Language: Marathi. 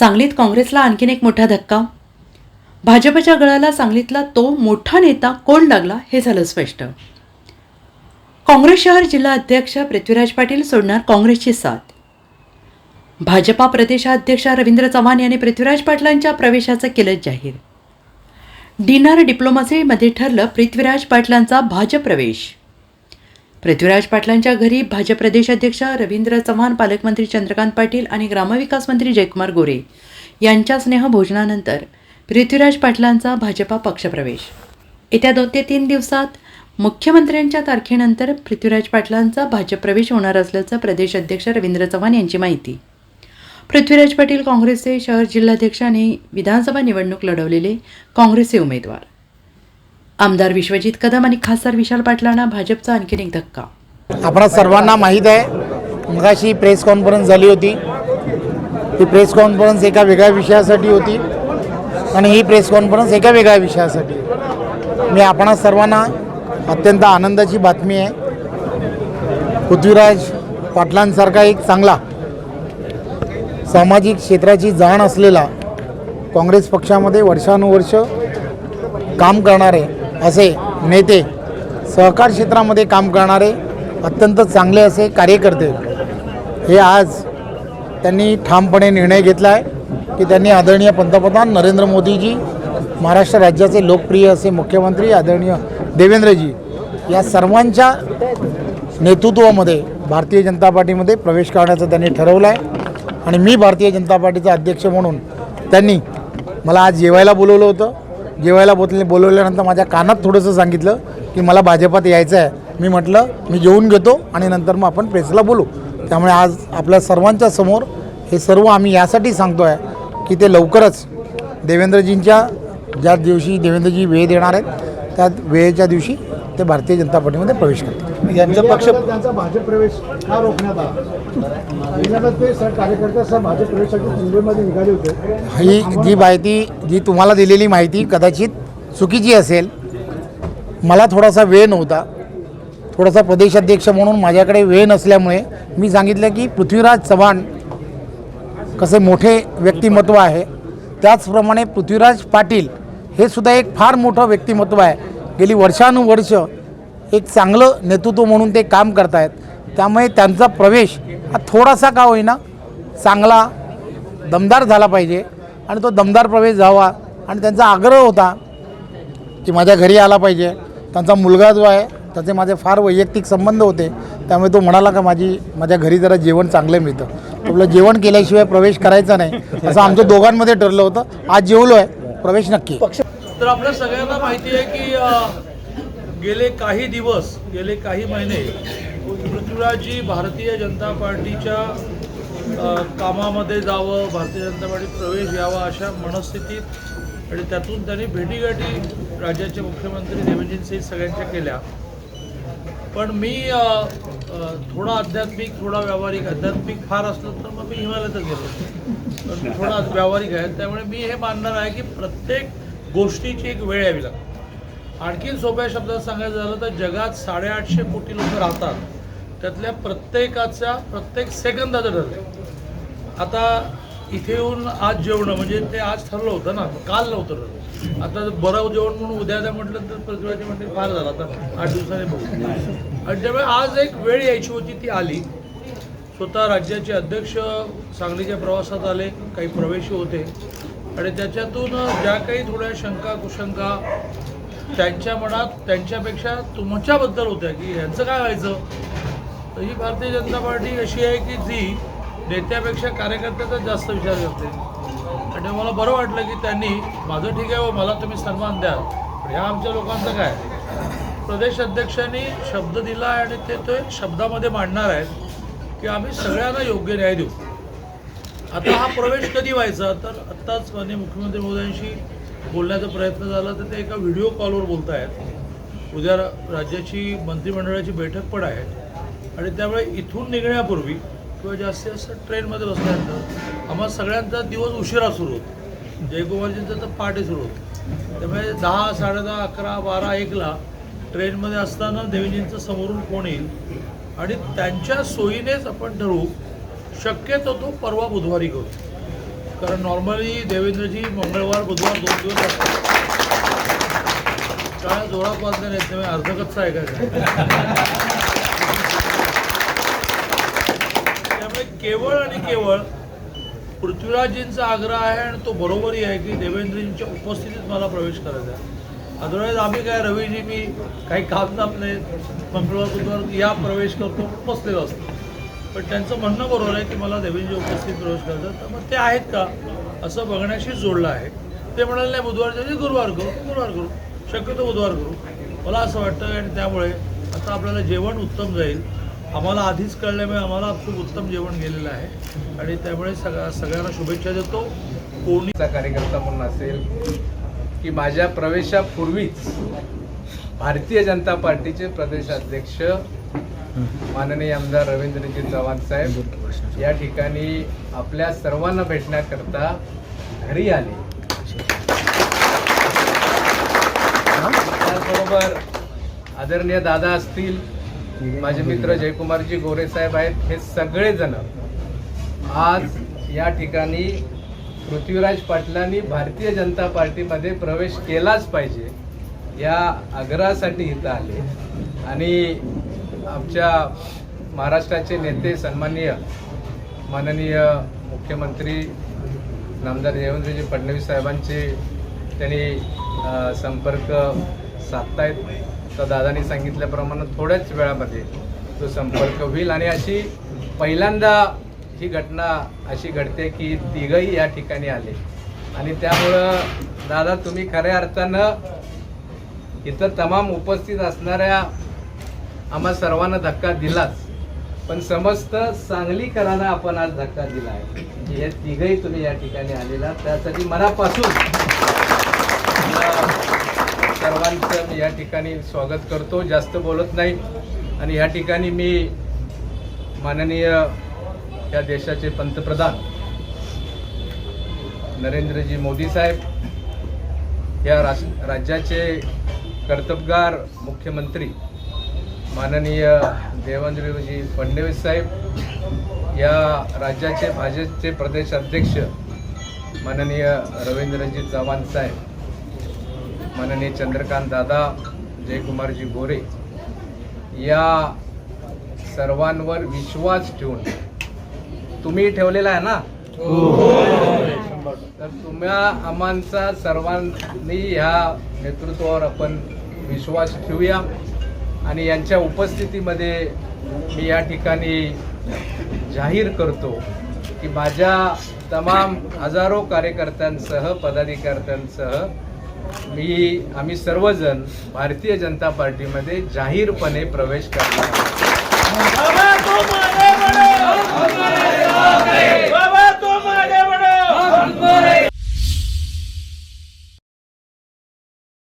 सांगलीत काँग्रेसला आणखीन एक मोठा धक्का? भाजपच्या गळाला सांगलीतला तो मोठा नेता कोण लागला हे झालं स्पष्ट. काँग्रेस शहर जिल्हा अध्यक्ष पृथ्वीराज पाटील सोडणार काँग्रेसची साथ. भाजपा प्रदेशाध्यक्ष रवींद्र चव्हाण यांनी पृथ्वीराज पाटलांच्या प्रवेशाचं केलं जाहीर. डिनर डिप्लोमसीमध्ये ठरलं पृथ्वीराज पाटलांचा भाजप प्रवेश. पृथ्वीराज पाटलांच्या घरी भाजप प्रदेशाध्यक्ष रवींद्र चव्हाण पालकमंत्री चंद्रकांत पाटील आणि ग्रामविकास मंत्री जयकुमार गोरे यांच्या स्नेहभोजनानंतर पृथ्वीराज पाटलांचा भाजपा पक्षप्रवेश. येत्या दोन ते तीन दिवसात मुख्यमंत्र्यांच्या तारखेनंतर पृथ्वीराज पाटलांचा भाजप प्रवेश होणार असल्याचं प्रदेश अध्यक्ष रवींद्र चव्हाण यांची माहिती. पृथ्वीराज पाटील काँग्रेसचे शहर जिल्हाध्यक्ष आणि विधानसभा निवडणूक लढवलेले काँग्रेसचे उमेदवार. आमदार विश्वजित कदम आणि खासदार विशाल पाटलांना भाजपचा आणखीन एक धक्का. आपणा सर्वांना माहीत आहे मगाशी प्रेस कॉन्फरन्स झाली होती. ही प्रेस कॉन्फरन्स एका वेगळ्या विषयासाठी होती आणि ही प्रेस कॉन्फरन्स एका वेगळ्या विषयासाठी. मी आपणा सर्वांना अत्यंत आनंदाची बातमी आहे. पृथ्वीराज पाटलांसारखा एक चांगला सामाजिक क्षेत्राची जाण असलेला काँग्रेस पक्षामध्ये वर्षानुवर्ष काम करणारे असे नेते सहकार क्षेत्रामध्ये काम करणारे अत्यंत चांगले असे कार्यकर्ते. हे आज त्यांनी ठामपणे निर्णय घेतला आहे की त्यांनी आदरणीय पंतप्रधान नरेंद्र मोदीजी महाराष्ट्र राज्याचे लोकप्रिय असे मुख्यमंत्री आदरणीय देवेंद्रजी या सर्वांच्या नेतृत्वामध्ये भारतीय जनता पार्टीमध्ये प्रवेश करण्याचं त्यांनी ठरवलं आहे आणि मी भारतीय जनता पार्टीचा अध्यक्ष म्हणून त्यांनी मला आज जेवायला बोलवलं होतं. जेवायला बोलले बोलवल्यानंतर माझ्या कानात थोडंसं सांगितलं की मला भाजपात यायचं आहे मी म्हटलं मी जेवून घेतो आणि नंतर मग आपण प्रेसला बोलू. त्यामुळे आज आपल्या सर्वांच्या समोर हे सर्व आम्ही यासाठी सांगतो आहे की ते लवकरच देवेंद्रजींच्या ज्या दिवशी देवेंद्रजी वेळ देणार आहेत त्या वेळेच्या दिवशी ते भारतीय जनता पार्टीमध्ये प्रवेश करतील. यांचा पक्ष त्यांचा भाजप प्रवेश का रोखण्यात आला? ही जी माहिती जी तुम्हाला दिलेली माहिती कदाचित चुकीची असेल. मला थोडासा वेळ नव्हता. थोडासा प्रदेशाध्यक्ष म्हणून माझ्याकडे वेळ नसल्यामुळे मी सांगितलं की पृथ्वीराज चव्हाण कसे मोठे व्यक्तिमत्व आहे. त्याचप्रमाणे पृथ्वीराज पाटील हे सुद्धा एक फार मोठं व्यक्तिमत्व आहे. गेली वर्षानुवर्ष एक चांगलं नेतृत्व म्हणून ते काम करत आहेत त्यामुळे त्यांचा प्रवेश हा थोडासा का होईना चांगला दमदार झाला पाहिजे आणि तो दमदार प्रवेश झावा आणि त्यांचा आग्रह होता की माझ्या घरी आला पाहिजे. त्यांचा मुलगा जो आहे त्याचे माझे फार वैयक्तिक संबंध होते. त्यामुळे तो म्हणाला का माझी माझ्या घरी जरा जेवण चांगलं मिळतं. आपलं जेवण केल्याशिवाय प्रवेश करायचा नाही. असं आमच्या दोघांमध्ये ठरलं होतं. आज जेवलो आहे प्रवेश नक्की. तर आपल्या सगळ्यांना माहिती आहे की गेले काही दिवस गेले काही महिने शिवराजी भारतीय जनता पार्टीच्या कामामध्ये जावं भारतीय जनता पार्टीत प्रवेश घ्यावा अशा मनस्थितीत आणि त्यातून त्यांनी भेटीगाठी राज्याचे मुख्यमंत्री देवेंद्रजी सगळ्यांच्या केल्या. पण मी थोडा आध्यात्मिक थोडा व्यावहारिक आध्यात्मिक फार असलं तर मग मी हिमालयातच गेलो. पण थोडा व्यावहारिक आहे. त्यामुळे मी हे मानणार आहे की प्रत्येक गोष्टीची एक वेळ यावी लागते. आणखीन सोप्या शब्दात सांगायचं झालं तर जगात साडेआठशे कोटी लोक राहतात. त्यातल्या प्रत्येकाच्या प्रत्येक सेकंदाचं ठरलं आता इथे येऊन आज जेवणं म्हणजे ते आज ठरलं होतं ना काल नव्हतं ठरलं. आता बरं जेवण म्हणून उद्या द्या म्हटलं तर प्रतिभाचे म्हणजे फार झालं आता आठ दिवसांनी बघू. आणि त्यामुळे आज एक वेळ यायची होती ती आली. स्वतः राज्याचे अध्यक्ष सांगलीच्या प्रवासात आले काही प्रवेशी होते. आणि त्याच्यातून ज्या काही थोड्या शंका कुशंका त्यांच्या मनात त्यांच्यापेक्षा तुमच्याबद्दल होत्या की ह्यांचं काय व्हायचं? तर ही भारतीय जनता पार्टी अशी आहे की जी नेत्यापेक्षा कार्यकर्त्याचा जास्त विचार करते. आणि मला बरं वाटलं की त्यांनी माझं ठीक आहे व मला तुम्ही सन्मान द्याल. पण ह्या आमच्या लोकांचं काय? प्रदेश अध्यक्षांनी शब्द दिला आहे आणि ते ते शब्दामध्ये मांडणार आहेत की आम्ही सगळ्यांना योग्य न्याय देऊ. आता हा प्रवेश कधी व्हायचा? तर आत्ताच माननीय मुख्यमंत्री मोदयांशी बोलण्याचा प्रयत्न झाला तर ते एका व्हिडिओ कॉलवर बोलत आहेत उद्या रा- राज्याची मंत्रिमंडळाची बैठक पण आहे. आणि त्यामुळे इथून निघण्यापूर्वी किंवा जास्तीत जास्त ट्रेनमध्ये बसल्यानंतर आम्हाला सगळ्यांचा दिवस उशिरा सुरू होतो. जयकुमारजींचा तर पहाटे सुरू होतं. त्यामुळे दहा साडेदहा अकरा बारा एकला ट्रेनमध्ये असताना देवीजींचं समोरून कोण येईल? आणि त्यांच्या सोयीनेच आपण ठरवू शक्यतो तो परवा बुधवारी करू. कारण नॉर्मली देवेंद्रजी मंगळवार बुधवार दोन दिवस असतात. काय जोरात वाजले नाहीत त्यामुळे अर्ध आहे. का त्यामुळे केवळ आणि केवळ पृथ्वीराजींचा आग्रह आहे आणि तो बरोबरही आहे की देवेंद्रजींच्या उपस्थितीत मला प्रवेश करायचा आहे. अदरवाईज आम्ही काय रवीजी मी काही काम नाही. मंगळवार बुधवार या प्रवेश करतो बसलेलो असतो. पण त्यांचं म्हणणं बरोबर आहे की मला देवेंद्रजी उपस्थित प्रवेश करायचा तर मग ते आहेत का? असं बघण्याशी जोडलं आहे. ते म्हणाले नाही बुधवारच्या ऐवजी गुरुवार करू गुरुवार करू. शक्यतो बुधवार करू. मला असं वाटतं आणि त्यामुळे आता आपल्याला जेवण उत्तम जाईल. आम्हाला आधीच कळल्यामुळे आम्हाला खूप उत्तम जेवण गेलेलं आहे. आणि त्यामुळे सगळ्या सगळ्यांना शुभेच्छा देतो. कोणी कार्यकर्ता म्हणून असेल की माझ्या प्रवेशापूर्वीच भारतीय जनता पार्टीचे प्रदेशाध्यक्ष माननीय आमदार रवींद्रजी चव्हाण साहेब या ठिकाणी आपल्या सर्वांना भेटण्याकरता घरी आले. त्याचबरोबर आदरणीय दादा असतील माझे मित्र जयकुमारजी गोरे साहेब आहेत. हे सगळेजण आज या ठिकाणी पृथ्वीराज पाटलांनी भारतीय जनता पार्टीमध्ये प्रवेश केलाच पाहिजे या आग्रहासाठी इथं आले. आणि आमच्या महाराष्ट्राचे नेते सन्माननीय माननीय मुख्यमंत्री नामदार देवेंद्रजी फडणवीस साहेबांचे त्यांनी संपर्क साधतायत. तर दादानी सांगितल्याप्रमाणे थोड्याच वेळामध्ये तो संपर्क होईल. आणि अशी पहिल्यांदा ही घटना अशी घडते की तिघही या ठिकाणी आले. आणि त्यामुळं दादा तुम्ही खऱ्या अर्थानं इथं तमाम उपस्थित असणाऱ्या आम्हा सर्वांना धक्का दिलाच. पण समस्त सांगलीकरांना आपण आज धक्का दिला आहे. की हे तिघही तुम्ही या ठिकाणी आलेला. त्यासाठी मनापासून सर्वांचं मी या ठिकाणी स्वागत करतो. जास्त बोलत नाही. आणि या ठिकाणी मी माननीय या देशाचे पंतप्रधान नरेंद्रजी मोदी साहेब या रास राज्याचे कर्तबगार मुख्यमंत्री माननीय देवेंद्रजी फडणवीस साहेब या राज्याचे भाजपचे प्रदेश अध्यक्ष माननीय रवींद्रजी चव्हाण साहेब. माननीय चंद्रकांत दादा जयकुमारजी गोरे या सर्वांवर विश्वास ठेवून तुम्ही ठेवलेला आहे ना? तर तुम्हा आम्हांचा सर्वांनी ह्या नेतृत्वावर आपण विश्वास ठेवूया आणि यांच्या उपस्थितीमध्ये मी या ठिकाणी जाहीर करतो की माझ्या तमाम हजारो कार्यकर्त्यांसह पदाधिकाऱ्यांसह मी आम्ही सर्वजण भारतीय जनता पार्टीमध्ये जाहीरपणे प्रवेश करणार